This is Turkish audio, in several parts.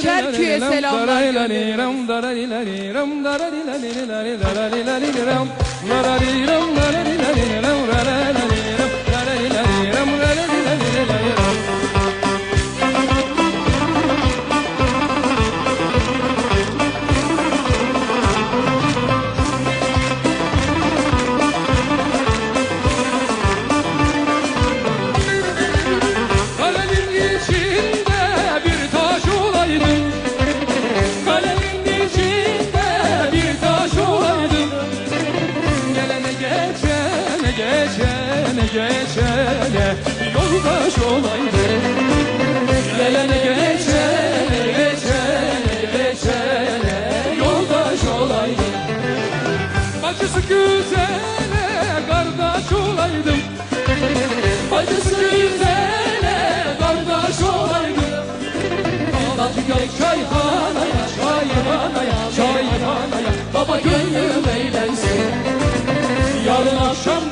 Kerkü'ye selamlar olaydım Gelene geçene geçene geçene yoldaş olaydım Bacısı kardeş olaydım Bacısı güzele kardeş olaydım Ağlatı gel çayhanaya çayhanaya çayhanaya Baba gönlüm eğlensin Yarın akşam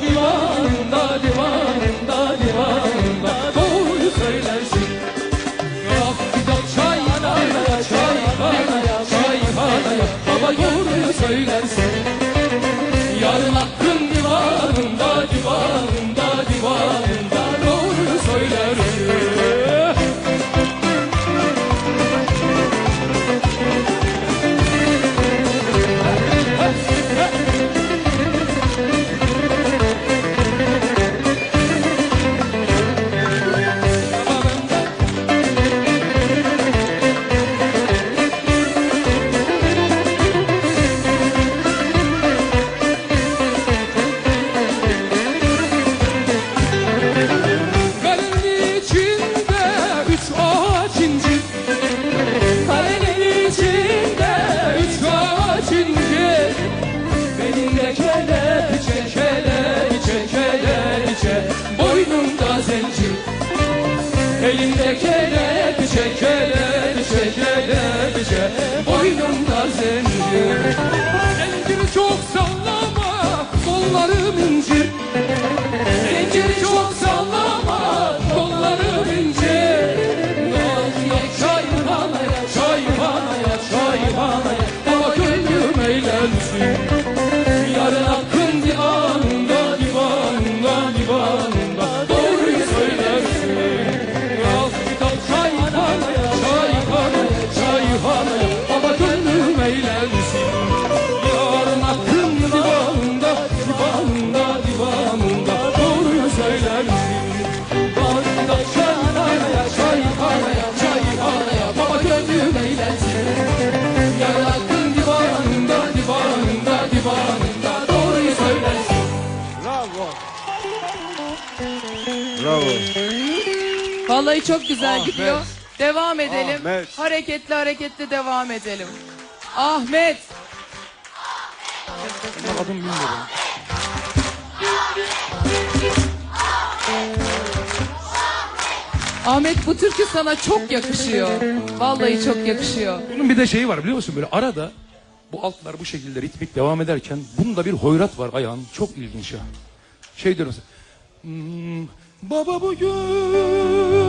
doğruyu Yeah. Vallahi çok güzel Ahmet. gidiyor. Devam edelim. Ahmet. Hareketli hareketli devam edelim. Ahmet. Adım bilmiyorum. Ahmet bu türkü sana çok yakışıyor. Vallahi çok yakışıyor. Bunun bir de şeyi var biliyor musun? Böyle arada bu altlar bu şekilde ritmik devam ederken bunda bir hoyrat var ayağın. Çok ilginç ya. Şey diyor mesela. "Hmm, baba bugün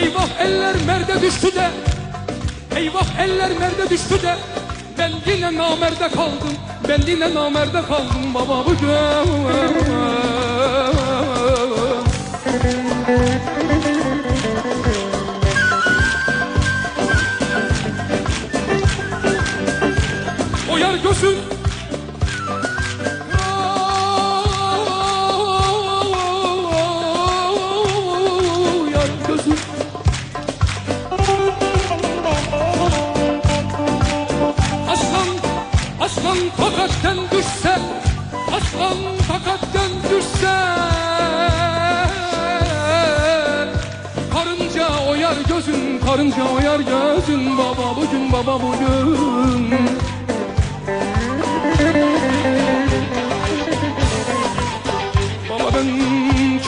Eyvah eller merde düştü de! Eyvah eller merde düştü de! Ben yine namerde kaldım. Ben yine namerde kaldım baba bugün. O karınca oyar gözün Baba bugün, baba bugün. Baba ben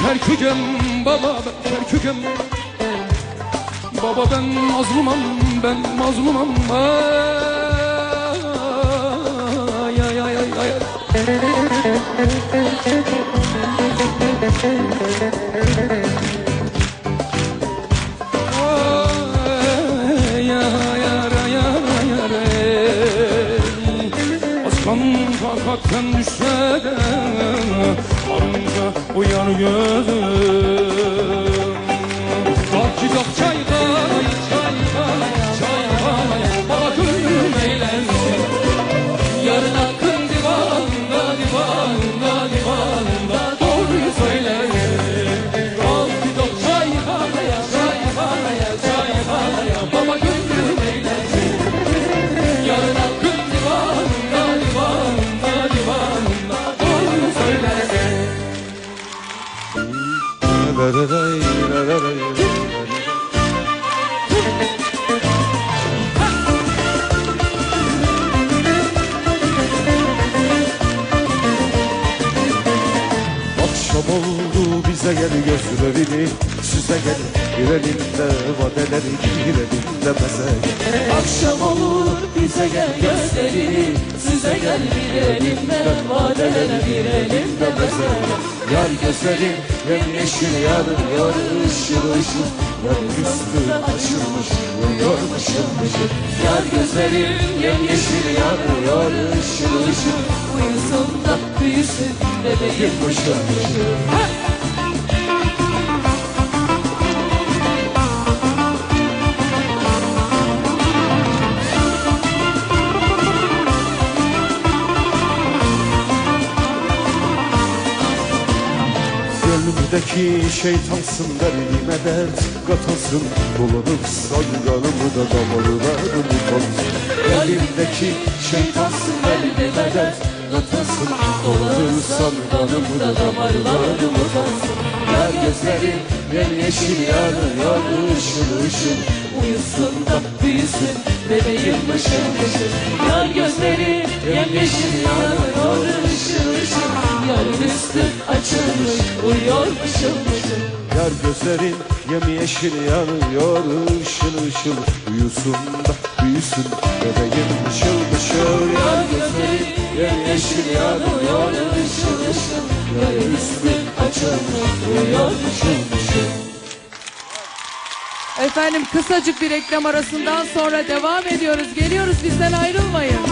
Kerkücüm baba ben Kerkücüm Baba ben mazlumam ben mazlumam. Ay ay ay ay ay Ay, kalkaktan düşse de Karınca uyar gözüm Akşam oldu bize gel gözlerini. Size gel girelim de vadeleri girelim de meze Akşam olur bize gel gösterini Size gel girelim de vadelere girelim de mesela Yar gözlerim yemyeşil yanıyor ışıl ışıl. Yar üstü açılmış uyuyor mışıl mışıl Yar gözlerim yemyeşil yanıyor ışıl ışıl. Uyusun da büyüsün bebeğim mışıl mışıl Gönlümdeki şeytansın derdime dert katasın. Bulunursan kanımı da damarlarımı kansın Elimdeki şeytansın derdime dert katasın. Bulunursan kanımı da damarlarımı kansın Yar gözlerim yemyeşil yanıyor ışıl ışıl. Uyusun da büyüsün bebeğim mışıl mışıl Yar gözleri yemyeşil yanıyor ışıl ışıl. üstü açılmış uyuyor mışıl mışıl Yar gözlerin yemyeşil yanıyor ışıl ışıl. Uyusun da büyüsün bebeğim ışıl ışıl. Yar gözlerin yemyeşil yanıyor ışıl ışıl. Yarın üstü açılmış uyuyor mışıl mışıl Efendim kısacık bir reklam arasından sonra devam ediyoruz. Geliyoruz bizden ayrılmayın.